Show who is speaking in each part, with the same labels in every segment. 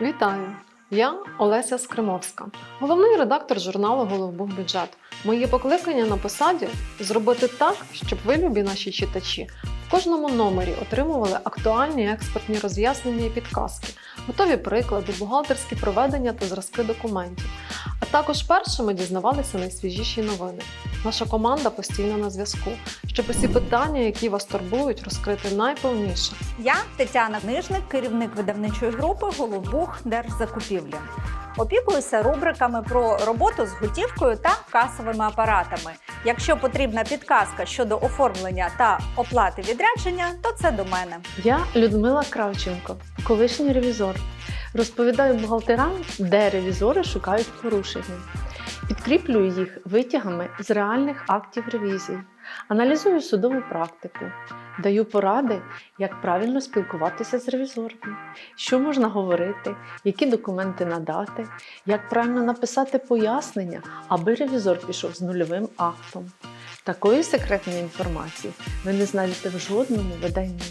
Speaker 1: Вітаю! Я Олеся Скримовська, головний редактор журналу Головбух Бюджет. Моє покликання на посаді зробити так, щоб ви, любі наші читачі, в кожному номері отримували актуальні експертні роз'яснення і підказки, готові приклади, бухгалтерські проведення та зразки документів. А також першими дізнавалися найсвіжіші новини. Наша команда постійно на зв'язку, щоб усі питання, які вас турбують, розкрити найповніше.
Speaker 2: Я Тетяна Книжник, керівник видавничої групи Головбух Держзакупівлі. Опікуюся рубриками про роботу з готівкою та касовими апаратами. Якщо потрібна підказка щодо оформлення та оплати відрядження, то це до мене.
Speaker 3: Я Людмила Кравченко, колишній ревізор. Розповідаю бухгалтерам, де ревізори шукають порушення. Підкріплюю їх витягами з реальних актів ревізії, аналізую судову практику, даю поради, як правильно спілкуватися з ревізорами, що можна говорити, які документи надати, як правильно написати пояснення, аби ревізор пішов з нульовим актом. Такої секретної інформації ви не знайдете в жодному виданні.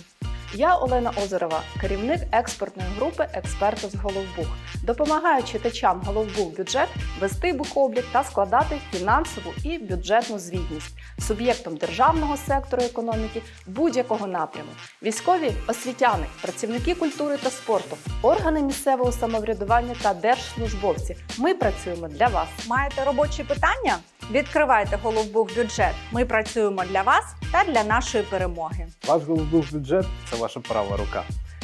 Speaker 4: Я Олена Озерова, керівник експертної групи Експерти з Головбух. Допомагаю читачам Головбух бюджет вести бухоблік та складати фінансову і бюджетну звітність суб'єктом державного сектору економіки будь-якого напряму, військові освітяни, працівники культури та спорту, органи місцевого самоврядування та держслужбовці. Ми працюємо для вас.
Speaker 2: Маєте робочі питання? Відкривайте Головбух бюджет. Ми працюємо для вас та для нашої перемоги.
Speaker 5: Ваш Головбух бюджет це ваша права рука.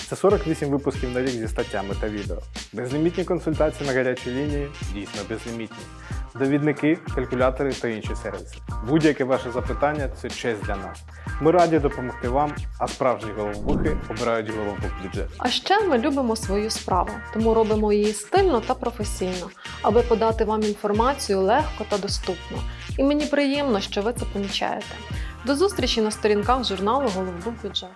Speaker 5: Це 48 випусків на рік зі статтями та відео. Безлімітні консультації на гарячій лінії дійсно безлімітні. Довідники, калькулятори та інші сервіси. Будь-яке ваше запитання це честь для нас. Ми раді допомогти вам, а справжні головбухи обирають Голубух бюджет.
Speaker 1: А ще ми любимо свою справу, тому робимо її стильно та професійно, аби подати вам інформацію легко та доступно. І мені приємно, що ви це помічаєте. До зустрічі на сторінках журналу Головбух бюджет.